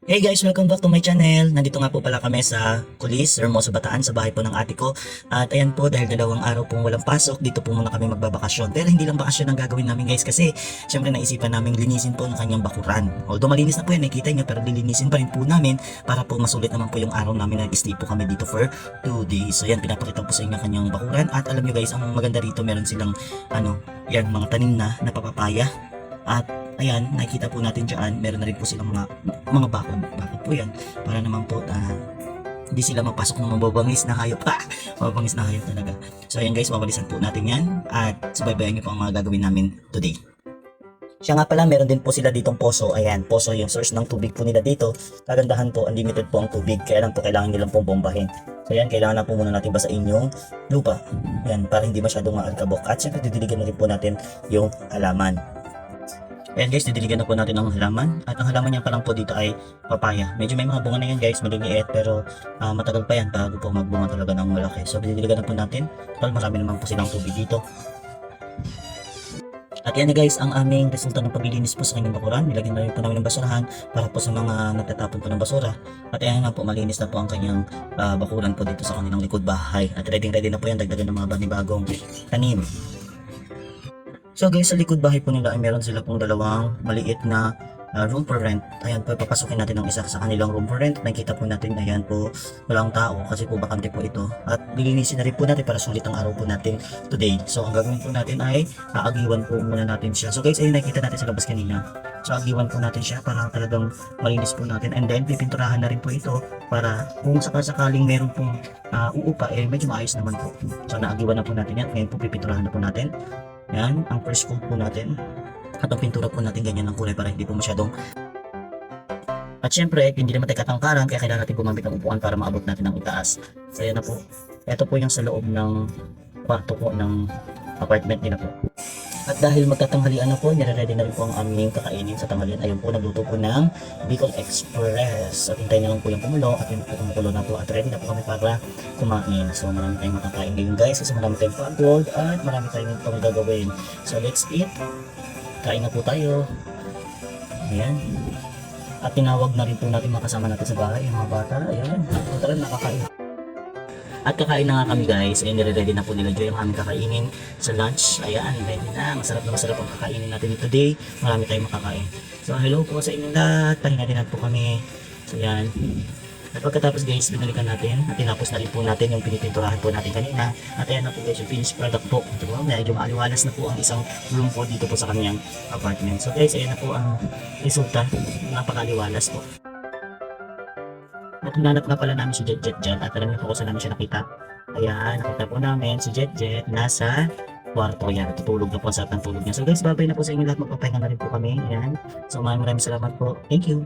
Hey guys, welcome back to my channel. Nandito nga po pala kami sa Kulis, Hermoso Bataan, sa bahay po ng ate ko. At ayan po, dahil dalawang araw pong walang pasok, dito po muna kami magbabakasyon. Pero hindi lang bakasyon ang gagawin namin guys kasi syempre naisipan namin linisin po ng kanyang bakuran. Although malinis na po yan, nakikita nyo, pero lilinisin pa rin po namin para po masulit naman po yung araw namin na stay po kami dito for 2 days. So yan, pinapakita po sa inyo ang kanyang bakuran. At alam nyo guys, ang maganda rito, meron silang ano, yan, mga tanim na napapapaya. At ayan, nakikita po natin dyan, meron na rin po silang mga, mga bakod. Bakod po yan. Para naman po na hindi sila mapasok ng mababangis na hayop. Ha! Mababangis na hayop talaga. So ayan guys, mabalisan po natin yan. At subaybayan niyo po ang mga gagawin namin today. Siya nga pala, meron din po sila ditong poso. Ayan, poso yung source ng tubig po nila dito. Kagandahan po, unlimited po ang tubig. Kaya lang po, kailangan nilang pong bombahin. So ayan, kailangan na po muna natin basain yung lupa. Ayan, para hindi masyadong maalkabok. At syempre, didiligan na rin po natin yung halaman. Ayan guys, didiligan na po natin ang halaman. At ang halaman niya pa lang po dito ay papaya. Medyo may mga bunga na yan guys, maliliit pero ah, matagal pa yan bago po magbunga talaga ng malaki. So didiligan na po natin. Well, marami naman po silang tubig dito. At yan na guys, ang aming resulta ng paglilinis po sa kanyang bakuran. Nilagyan na rin po namin ng basurahan para po sa mga nagtatapon po ng basura. At ayan nga po, malinis na po ang kanyang ah, bakuran po dito sa kanilang likod bahay. At ready ready na po yan, dagdagan ng mga banibagong tanim. So guys, sa likod bahay po nila ay meron sila pong dalawang maliit na uh, room for rent. Ayan po, papasukin natin ang isa sa kanilang room for rent. Nakikita po natin, ayan po, walang tao kasi po bakante po ito. At lilinisin na rin po natin para sulit ang araw po natin today. So ang gagawin po natin ay aagiwan po muna natin siya. So guys, ayun nakikita natin sa labas kanina. So agiwan po natin siya para talagang malinis po natin. And then pipinturahan na rin po ito para kung sakasakaling meron pong uh, uupa, eh medyo maayos naman po. So naagiwan na po natin yan. Ngayon po pipinturahan na po natin. Yan, ang first coat po natin. At ang pintura po natin ganyan ang kulay para hindi po masyadong at syempre, hindi naman tayo katangkaran kaya kailangan natin gumamit ng upuan para maabot natin ang itaas. So yan na po. Ito po yung sa loob ng kwarto po ng apartment nila po. At dahil magtatanghalian na po, nire-ready na rin po ang aming kakainin sa tanghalian. Ayun po, nagluto po ng Bicol Express. At hintayin na lang po yung kumulo at yun po kumukulo na po at ready na po kami para kumain. So marami tayong makakain ngayon guys kasi marami tayong pagod at marami tayong pang gagawin. So let's eat. Kain na po tayo. Ayan. At tinawag na rin po natin makasama natin sa bahay, yung mga bata. Ayan. Tara, nakakain. At kakain na nga kami guys. Ayan, nire-ready na po nila Joy ang aming kakainin sa lunch. Ayan, ready na. Masarap na masarap ang kakainin natin today. Marami tayong makakain. So, hello po sa inyong lahat. Pahinga din po kami. So, yan. At pagkatapos guys, binalikan natin at tinapos na rin po natin yung pinipinturahan po natin kanina. At ayan na po guys, yung finished product po. Ito po, medyo maaliwalas na po ang isang room po dito po sa kanyang apartment. So guys, ayan na po ang resulta. Napakaliwalas po. At hinanap nga pala namin si Jet Jet dyan at alam niyo po kung saan namin siya nakita. Ayan, nakita po namin si Jet Jet nasa kwarto yan. Tutulog na po sarap ng tulog niya. So guys, babay na po sa inyo lahat. Magpapahinga na rin po kami. Ayan. So maraming maraming salamat po. Thank you.